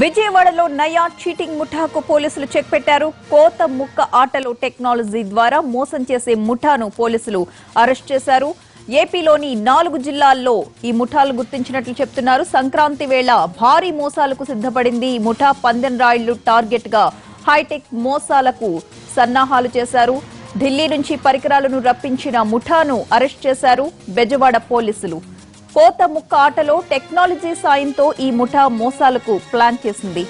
విజయవాడలో నయా చీటింగ్ ముఠాకు పోలీసులు చెక్ పెట్టారు. కోత ముక్క ఆటలో టెక్నాలజీ ద్వారా మోసం చేసే ముఠాను పోలీసులు అరెస్ట్ చేశారు. ఏపీలోని నాలుగు జిల్లాల్లో ఈ ముఠాలు గుర్తించినట్లు చెప్తున్నారు. సంక్రాంతి వేళ భారీ మోసాలకు సిద్ధపడింది ఈ ముఠా. పందెం రాయిళ్ళు టార్గెట్గా హైటెక్ మోసాలకు సన్నాహాలు చేశారు. ఢిల్లీ నుంచి పరికరాలను రప్పించిన ముఠాను అరెస్ట్ చేశారు బెజవాడ పోలీసులు. కోత ముక్క ఆటలో టెక్నాలజీ సాయంతో ఈ ముఠా మోసాలకు ప్లాన్ చేసింది.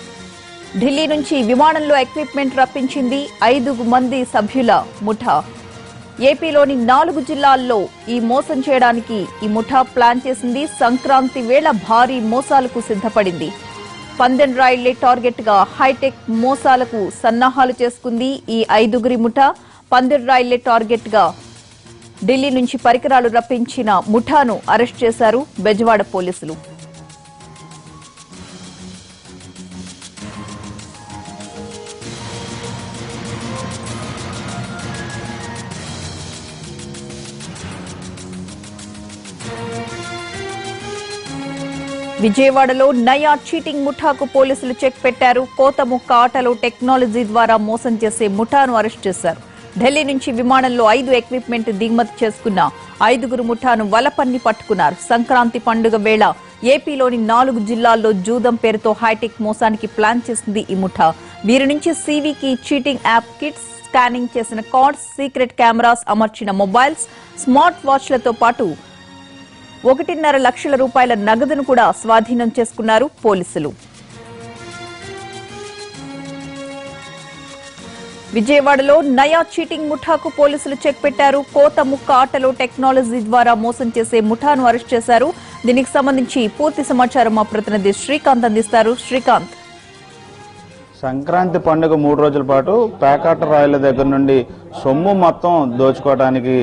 ఢిల్లీ నుంచి విమానంలో ఎక్విప్మెంట్ రప్పించింది ఐదు మంది సభ్యుల ముఠా. ఏపీలోని నాలుగు జిల్లాల్లో ఈ మోసం చేయడానికి ఈ ముఠా ప్లాన్ చేసింది. సంక్రాంతి వేళ భారీ మోసాలకు సిద్ధపడింది. పందెం రాయిళ్ళే టార్గెట్గా హైటెక్ మోసాలకు సన్నాహాలు చేసుకుంది ఈ ఐదుగురి ముఠా. పందెం రాయిళ్ళే టార్గెట్గా ఢిల్లీ నుంచి పరికరాలు రప్పించిన ముఠాను అరెస్ట్ చేశారు బెజవాడ పోలీసులు. విజయవాడలో నయా చీటింగ్ ముఠాకు పోలీసులు చెక్ పెట్టారు. కోత ముక్క ఆటలో టెక్నాలజీ ద్వారా మోసం చేసే ముఠాను అరెస్ట్ చేశారు. ఢిల్లీ నుంచి విమానంలో ఐదు ఎక్విప్మెంట్ దిగుమతి చేసుకున్న ఐదుగురు ముఠాను వలపన్ని పట్టుకున్నారు. సంక్రాంతి పండుగ వేళ ఏపీలోని నాలుగు జిల్లాల్లో జూదం పేరుతో హైటెక్ మోసానికి ప్లాన్ చేసింది ఈ ముఠా. వీరి నుంచి సీవీకి చీటింగ్ యాప్ కిట్స్ స్కానింగ్ చేసిన కార్డ్స్ సీక్రెట్ కెమెరాస్ అమర్చిన మొబైల్స్ స్మార్ట్ వాచ్లతో పాటు ఒకటిన్నర లక్షల రూపాయల నగదును కూడా స్వాధీనం చేసుకున్నారు పోలీసులు. విజయవాడలో నయా చీటింగ్ ముఠాకు పోలీసులు చెక్ పెట్టారు. కోత ముక్క ఆటలో టెక్నాలజీ ద్వారా మోసం చేసే ముఠాను అరెస్ట్ చేశారు. దీనికి సంబంధించి పూర్తి సమాచారం మా ప్రతినిధి శ్రీకాంత్ అందిస్తారు. శ్రీకాంత్. సంక్రాంతి పండుగ మూడు రోజుల పాటు పేకాట రాయల దగ్గర నుండి సొమ్ము మొత్తం దోచుకోవడానికి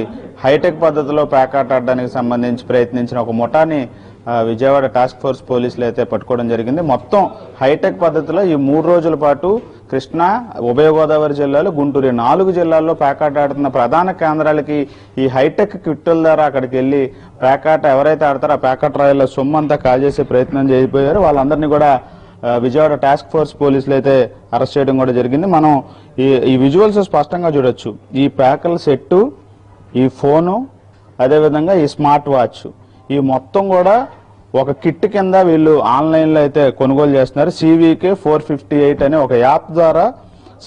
హైటెక్ పద్ధతిలో పేకాట ఆడడానికి సంబంధించి ప్రయత్నించిన ఒక ముఠాని విజయవాడ టాస్క్ ఫోర్స్ పోలీసులు అయితే పట్టుకోవడం జరిగింది. మొత్తం హైటెక్ పద్ధతిలో ఈ మూడు రోజుల పాటు కృష్ణా ఉభయ గోదావరి జిల్లాలు గుంటూరు. నాలుగు జిల్లాల్లో పేకాట ఆడుతున్న ప్రధాన కేంద్రాలకి ఈ హైటెక్ కిట్టుల ద్వారా అక్కడికి వెళ్ళి పేకాట ఎవరైతే ఆడతారో ఆ పేకాట రాయల సొమ్ము అంతా కాజేసే ప్రయత్నం చేయబోయారు. వాళ్ళందరినీ కూడా విజయవాడ టాస్క్ ఫోర్స్ పోలీసులు అయితే అరెస్ట్ చేయడం కూడా జరిగింది. మనం ఈ ఈ విజువల్స్ స్పష్టంగా చూడొచ్చు. ఈ ప్యాకల్ సెట్టు ఈ ఫోను అదేవిధంగా ఈ స్మార్ట్ వాచ్ ఈ మొత్తం కూడా ఒక కిట్ కింద వీళ్ళు ఆన్లైన్లో అయితే కొనుగోలు చేస్తున్నారు. సివికే ఫోర్ ఫిఫ్టీ ఎయిట్ అనే ఒక యాప్ ద్వారా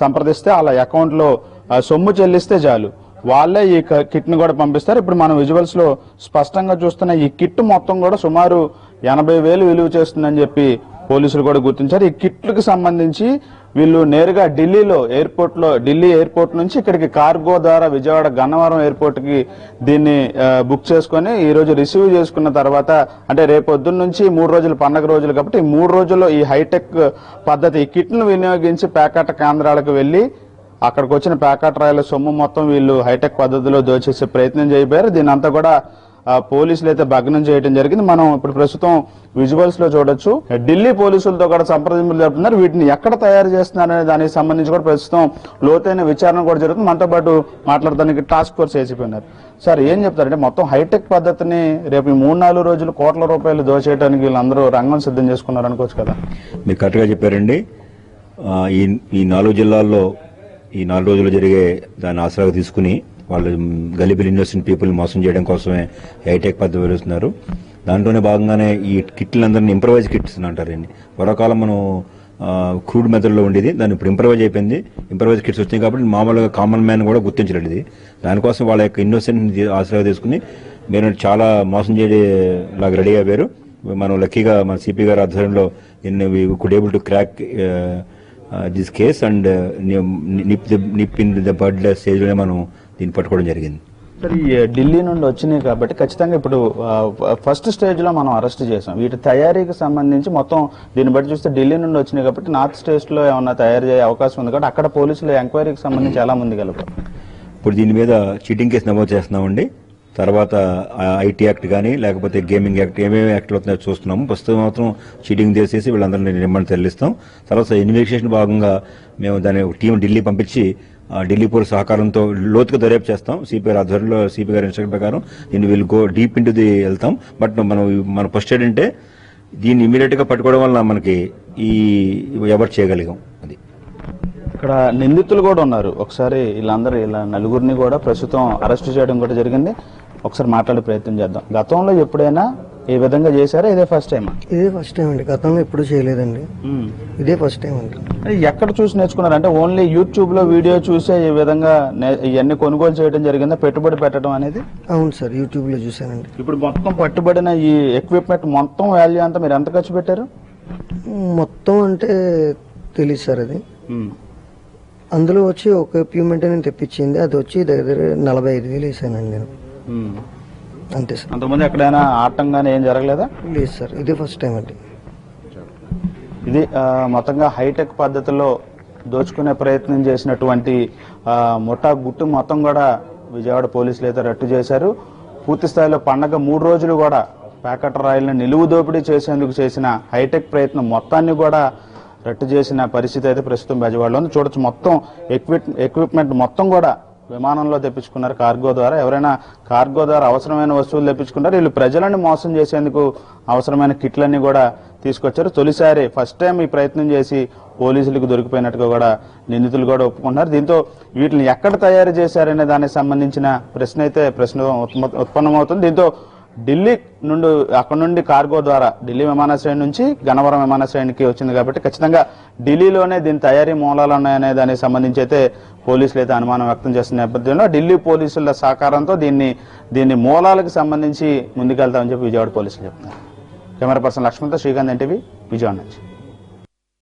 సంప్రదిస్తే వాళ్ళ అకౌంట్లో సొమ్ము చెల్లిస్తే చాలు. వాళ్ళే ఈ కిట్ని కూడా పంపిస్తారు. ఇప్పుడు మనం విజువల్స్లో స్పష్టంగా చూస్తున్న ఈ కిట్ మొత్తం కూడా సుమారు ఎనభై వేలు విలువ చేస్తుందని చెప్పి పోలీసులు కూడా గుర్తించారు. ఈ కిట్లకు సంబంధించి వీళ్ళు నేరుగా ఢిల్లీలో ఎయిర్పోర్ట్లో ఢిల్లీ ఎయిర్పోర్ట్ నుంచి ఇక్కడికి కార్గో ద్వారా విజయవాడ గన్నవరం ఎయిర్పోర్ట్కి దీన్ని బుక్ చేసుకొని ఈ రోజు రిసీవ్ చేసుకున్న తర్వాత అంటే రేపు నుంచి మూడు రోజులు పండగ రోజులు కాబట్టి మూడు రోజుల్లో ఈ హైటెక్ పద్ధతి ఈ కిట్ను వినియోగించి పేకాట కేంద్రాలకు వెళ్ళి అక్కడికి వచ్చిన ప్యాకెట్ రాయల సొమ్ము మొత్తం వీళ్ళు హైటెక్ పద్ధతిలో దోచేసే ప్రయత్నం చేయబోయారు. దీని అంతా కూడా పోలీసులు అయితే భగ్నం చేయడం జరిగింది. మనం ఇప్పుడు ప్రస్తుతం విజువల్స్లో చూడొచ్చు. ఢిల్లీ పోలీసులతో కూడా సంప్రదింపులు జరుపుతున్నారు. వీటిని ఎక్కడ తయారు చేస్తున్నారు అనే దానికి సంబంధించి కూడా ప్రస్తుతం లోతైన విచారణ కూడా జరుగుతుంది. మనతో పాటు మాట్లాడడానికి టాస్క్ ఫోర్స్ వేసిపోయినారు. సార్ ఏం చెప్తారంటే మొత్తం హైటెక్ పద్ధతిని రేపు మూడు నాలుగు రోజులు కోట్ల రూపాయలు దోచేయడానికి వీళ్ళందరూ రంగం సిద్ధం చేసుకున్నారు అనుకోవచ్చు కదా. మీరు కరెక్ట్గా చెప్పారండి. ఈ ఈ నాలుగు జిల్లాల్లో ఈ నాలుగు రోజులు జరిగే దాన్ని ఆసరాగా తీసుకుని వాళ్ళు గలిబిల్ ఇన్నోసెంట్ పీపుల్ మోసం చేయడం కోసమే హైటెక్ పద్ధతి వెలుస్తున్నారు దాంట్లోనే భాగంగానే ఈ కిట్లందరినీ ఇంప్రవైజ్ కిట్స్ అని అంటారండి పూర్వకాలం మనం క్రూడ్ మెథడ్లో ఉండేది దాన్ని ఇప్పుడు ఇంప్రవైజ్ అయిపోయింది. ఇంప్రవైజ్ కిట్స్ వచ్చినాయి కాబట్టి మామూలుగా కామన్ మ్యాన్ కూడా గుర్తించలేదు ఇది. దానికోసం వాళ్ళ యొక్క ఇన్నోసెంట్ ఆశ్రయ తీసుకుని మీరు చాలా మోసం చేయలాగా రెడీ అయ్యారు. మనం లక్కీగా మన సిపి గారి ఆధ్వర్యంలో could able to crack this case and nip nip in the bird స్టేజ్లోనే మనం దీన్ని పట్టుకోవడం జరిగింది. ఢిల్లీ నుండి వచ్చినాయి కాబట్టి ఖచ్చితంగా ఇప్పుడు ఫస్ట్ స్టేజ్లో మనం అరెస్ట్ చేసాం. వీటి తయారీకి సంబంధించి మొత్తం దీన్ని బట్టి చూస్తే ఢిల్లీ నుండి వచ్చినాయి కాబట్టి నార్త్ స్టేట్స్లో ఏమన్నా తయారు చేసే అవకాశం ఉంది కాబట్టి అక్కడ పోలీసులు ఎంక్వైరీకి సంబంధించి ఎలా ముందుకెళ్ళరు ఇప్పుడు దీని మీద చీటింగ్ కేసు నమోదు చేస్తున్నామండి. తర్వాత ఐటీ యాక్ట్ కానీ లేకపోతే గేమింగ్ యాక్ట్ ఏమేమి యాక్ట్లు అవుతున్నాయో చూస్తున్నాము. ప్రస్తుతం మాత్రం చీటింగ్ చేసేసి వీళ్ళందరినీ రిమాండ్ చెల్లిస్తాం తర్వాత ఇన్వెస్టిగేషన్ భాగంగా మేము దాని టీం ఢిల్లీ పంపించి ఢిల్లీ పోలీస్ సహకారంతో లోతుగా దర్యాప్తు చేస్తాం. సిపి ఆధ్వర్యంలో సిపి గారి ఇన్స్ట్రక్షన్ ప్రకారం దీన్ని వీళ్ళు గో డీప్ ఇంటూ ది వెళ్తాం. బట్ మనం మన ఫస్ట్ ఏంటంటే దీన్ని ఇమీడియట్గా పట్టుకోవడం వల్ల మనకి ఈ ఎవరు చేయగలిగాం. అది. ఇక్కడ నిందితులు కూడా ఉన్నారు. ఒకసారి వీళ్ళందరూ ఇలా నలుగురిని కూడా ప్రస్తుతం అరెస్ట్ చేయడం కూడా జరిగింది. ఒకసారి మాట్లాడే ప్రయత్నం చేద్దాం. గతంలో ఎప్పుడైనా ఈ విధంగా చేశారా? ఇదే ఫస్ట్ టైం ఇదే ఫస్ట్ టైం అండి. గతంలో ఎప్పుడు చేయలేదండి. ఇదే ఫస్ట్ టైం అండి. ఎక్కడ చూసి నేర్చుకున్నారు? అంటే ఓన్లీ యూట్యూబ్లో వీడియో చూసే ఈ విధంగా ఇవన్నీ కొనుగోలు చేయడం జరిగిందా? పెట్టుబడి పెట్టడం అనేది? అవును సార్ యూట్యూబ్లో చూసానండి ఇప్పుడు మొత్తం పట్టుబడిన ఈ ఎక్విప్మెంట్ మొత్తం వాల్యూ అంతా మీరు ఎంత ఖర్చు పెట్టారు? మొత్తం అంటే తెలియదు సార్ అది. అందులో వచ్చి ఒక ఎక్విప్మెంట్ నేను తెప్పించింది. అది వచ్చి దగ్గర నలభై ఐదు వేలు వేసానండి నేను. అంతే సార్. అంతకుముందు ఎక్కడైనా ఆడటం కానీ ఏం జరగలేదా? లేదు సార్ ఇదే ఫస్ట్ టైం అండి. ఇది ఆ, మొత్తంగా హైటెక్ పద్ధతిలో దోచుకునే ప్రయత్నం చేసినటువంటి ఆ, ముఠా గుట్టు మొత్తం కూడా విజయవాడ పోలీసులు అయితే రట్టు చేశారు. పూర్తి స్థాయిలో పండగ మూడు రోజులు కూడా ప్యాకెట్ రాయిలను నిలువు దోపిడీ చేసేందుకు చేసిన హైటెక్ ప్రయత్నం మొత్తాన్ని కూడా రట్టు చేసిన పరిస్థితి అయితే ప్రస్తుతం బెజవాడలో ఉంది. చూడొచ్చు మొత్తం ఎక్విప్ ఎక్విప్మెంట్ మొత్తం కూడా విమానంలో తెప్పించుకున్నారు కార్గో ద్వారా. ఎవరైనా కార్గో ద్వారా అవసరమైన వస్తువులు తెప్పించుకున్నారు వీళ్ళు ప్రజలను మోసం చేసేందుకు అవసరమైన కిట్లన్నీ కూడా తీసుకొచ్చారు. తొలిసారి ఫస్ట్ టైం ఈ ప్రయత్నం చేసి పోలీసులకు దొరికిపోయినట్టుగా కూడా నిందితులు కూడా ఒప్పుకుంటున్నారు. దీంతో వీటిని ఎక్కడ తయారు చేశారనే దానికి సంబంధించిన ప్రశ్న అయితే ప్రశ్న ఉత్మ- ఉత్పన్నమవుతుంది. దీంతో ఢిల్లీ నుండి అక్కడ నుండి కార్గో ద్వారా ఢిల్లీ విమానాశ్రయం నుంచి గన్నవరం విమానాశ్రయానికి వచ్చింది కాబట్టి ఖచ్చితంగా ఢిల్లీలోనే దీని తయారీ మూలాలు ఉన్నాయనే దానికి సంబంధించి అయితే పోలీసులు అయితే అనుమానం వ్యక్తం చేస్తున్న నేపథ్యంలో ఢిల్లీ పోలీసుల సహకారంతో దీన్ని దీన్ని మూలాలకు సంబంధించి ముందుకెళ్తామని చెప్పి విజయవాడ పోలీసులు చెప్తున్నారు. కెమెరా పర్సన్ లక్ష్మణ్తో శ్రీకాంత్ ఎన్టీవీ విజయవాడ నుంచి.